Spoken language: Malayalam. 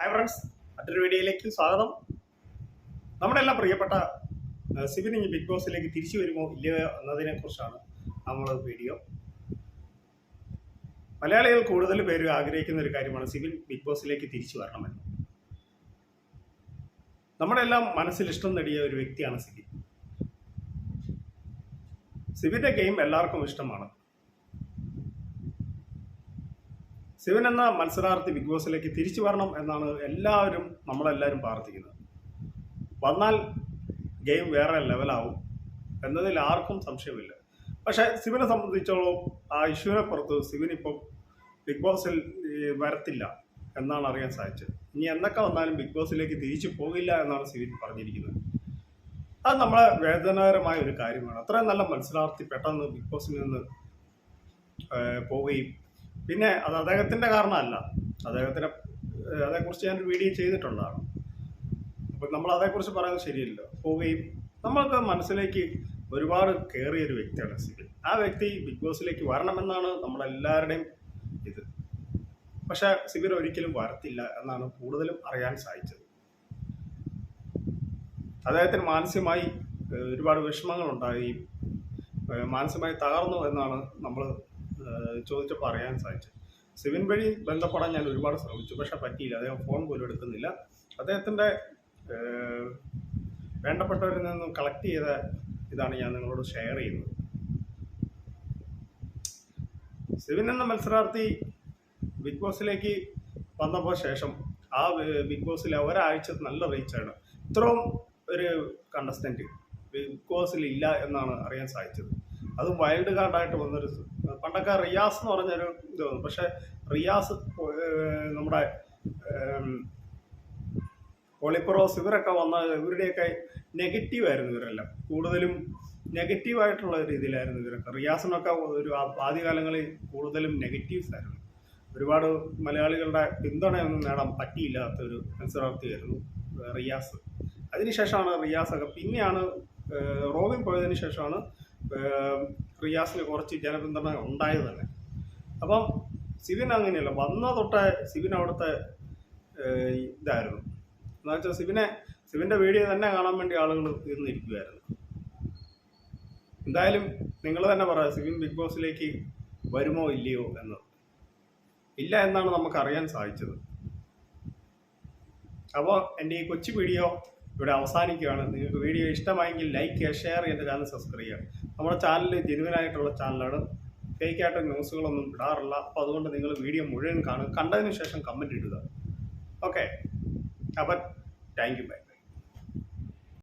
ഹായ് ഫ്രണ്ട്സ് മറ്റൊരു വീഡിയോയിലേക്ക് സ്വാഗതം. നമ്മുടെ എല്ലാം പ്രിയപ്പെട്ട സിബിൻ ബിഗ് ബോസിലേക്ക് തിരിച്ചു വരുമോ ഇല്ലയോ എന്നതിനെ കുറിച്ചാണ് നമ്മുടെ വീഡിയോ. മലയാളികൾ കൂടുതൽ പേര് ആഗ്രഹിക്കുന്ന ഒരു കാര്യമാണ് സിബിൻ ബിഗ് ബോസിലേക്ക് തിരിച്ചു വരണമെന്ന്. നമ്മുടെ എല്ലാം മനസ്സിൽ ഇഷ്ടം നേടിയ ഒരു വ്യക്തിയാണ് സിബിൻ. സിബിന്റെ ഗെയിം എല്ലാവർക്കും ഇഷ്ടമാണ്. ശിവൻ എന്ന മത്സരാർത്ഥി ബിഗ് ബോസിലേക്ക് തിരിച്ചു വരണം എന്നാണ് എല്ലാവരും നമ്മളെല്ലാവരും പ്രാർത്ഥിക്കുന്നത്. വന്നാൽ ഗെയിം വേറെ ലെവലാവും എന്നതിൽ ആർക്കും സംശയമില്ല. പക്ഷേ ശിവനെ സംബന്ധിച്ചോളം ആ ഇഷ്യൂവിനെ പുറത്ത് ശിവനിപ്പം ബിഗ് ബോസിൽ വരത്തില്ല എന്നാണ് അറിയാൻ സാധിച്ചത്. ഇനി എന്നൊക്കെ വന്നാലും ബിഗ് ബോസിലേക്ക് തിരിച്ചു പോകില്ല എന്നാണ് ശിവൻ പറഞ്ഞിരിക്കുന്നത്. അത് നമ്മളെ വേദനാകരമായ ഒരു കാര്യമാണ്. അത്രയും നല്ല മത്സരാർത്ഥി പെട്ടെന്ന് ബിഗ് ബോസിൽ നിന്ന് പോവുകയും പിന്നെ അത് അദ്ദേഹത്തിന്റെ കാരണമല്ല. അദ്ദേഹത്തിന്റെ അതേക്കുറിച്ച് ഞാനൊരു വീഡിയോ ചെയ്തിട്ടുള്ളതാണ്. അപ്പം നമ്മൾ അതേക്കുറിച്ച് പറയുന്നത് ശരിയല്ല. പോവുകയും നമ്മൾക്ക് മനസ്സിലേക്ക് ഒരുപാട് കയറിയ ഒരു വ്യക്തിയാണ് സിബിൻ. ആ വ്യക്തി ബിഗ് ബോസിലേക്ക് വരണമെന്നാണ് നമ്മളെല്ലാവരുടെയും ഇത്. പക്ഷെ സിബിൻ ഒരിക്കലും വരത്തില്ല എന്നാണ് കൂടുതലും അറിയാൻ സാധിച്ചത്. അദ്ദേഹത്തിന് മാനസികമായി ഒരുപാട് വിഷമങ്ങളുണ്ടായി മാനസികമായി തകർന്നു എന്നാണ് നമ്മൾ ചോദിച്ചപ്പോൾ പറയാൻ സാധിച്ചു സിവിൻ വഴി ബന്ധപ്പെടാൻ ഞാൻ ഒരുപാട് ശ്രമിച്ചു പക്ഷെ പറ്റിയില്ല. അദ്ദേഹം ഫോൺ പോലും എടുക്കുന്നില്ല. അദ്ദേഹത്തിന്റെ വേണ്ടപ്പെട്ടവരിൽ നിന്നും കളക്ട് ചെയ്ത ഇതാണ് ഞാൻ നിങ്ങളോട് ഷെയർ ചെയ്യുന്നത്. സിവിൻ എന്ന മത്സരാർത്ഥി ബിഗ് ബോസിലേക്ക് വന്നപ്പോൾ ശേഷം ആ ബിഗ് ബോസിലെ ഒരാഴ്ച നല്ല റീച്ചാണ് ഇത്രയും ഒരു കണ്ടസ്റ്റന്റ് ബിഗ് ബോസിൽ ഇല്ല എന്നാണ് അറിയാൻ സാധിച്ചത്. അതും വൈൽഡ് കാർഡായിട്ട് വന്നൊരു പണ്ടൊക്കെ റിയാസ് എന്ന് പറഞ്ഞൊരു ഇത് വന്നു. പക്ഷെ റിയാസ് നമ്മുടെ ഒളിപ്രോസ് ഇവരൊക്കെ വന്ന ഇവരുടെയൊക്കെ നെഗറ്റീവായിരുന്നു ഇവരെല്ലാം. കൂടുതലും നെഗറ്റീവായിട്ടുള്ള രീതിയിലായിരുന്നു ഇവരൊക്കെ. റിയാസിനൊക്കെ ഒരു ആദ്യകാലങ്ങളിൽ കൂടുതലും നെഗറ്റീവ്സ് ആയിരുന്നു. ഒരുപാട് മലയാളികളുടെ പിന്തുണയൊന്നും നേടാൻ പറ്റിയില്ലാത്ത ഒരു മത്സരാർത്ഥിയായിരുന്നു റിയാസ്. അതിനുശേഷമാണ് റിയാസ് ഒക്കെ പിന്നെയാണ് റോബിൻ പോയതിനു ശേഷമാണ് റിയാസിന് കുറച്ച് ജനപിന്തുണ ഉണ്ടായത് തന്നെ അപ്പം സിബിൻ അങ്ങനെയല്ല വന്ന തൊട്ട് സിബിൻ അവിടുത്തെ ഇതായിരുന്നു. എന്ന് വെച്ചാൽ സിബിനെ സിബിന്റെ വീഡിയോ തന്നെ കാണാൻ വേണ്ടി ആളുകൾ തീർന്നിരിക്കുമായിരുന്നു എന്തായാലും നിങ്ങൾ തന്നെ പറയാം സിബിൻ ബിഗ് ബോസിലേക്ക് വരുമോ ഇല്ലയോ എന്ന്. ഇല്ല എന്നാണ് നമുക്ക് അറിയാൻ സാധിച്ചത്. അപ്പോൾ എന്റെ ഈ കൊച്ചു വീഡിയോ ഇവിടെ അവസാനിക്കുകയാണ്. നിങ്ങൾക്ക് വീഡിയോ ഇഷ്ടമായെങ്കിൽ ലൈക്ക് ചെയ്യുക ഷെയർ എന്റെ ചാനൽ സബ്സ്ക്രൈബ് ചെയ്യുക. നമ്മുടെ ചാനൽ ജെനുവനായിട്ടുള്ള ചാനലാണ്. ഫേക്കായിട്ട് ന്യൂസുകളൊന്നും ഇടാറില്ല. അപ്പോൾ അതുകൊണ്ട് നിങ്ങൾ വീഡിയോ മുഴുവൻ കാണുക. കണ്ടതിന് ശേഷം കമന്റ് ഇടുക. ഓക്കെ അപ്പം താങ്ക് യു ബൈ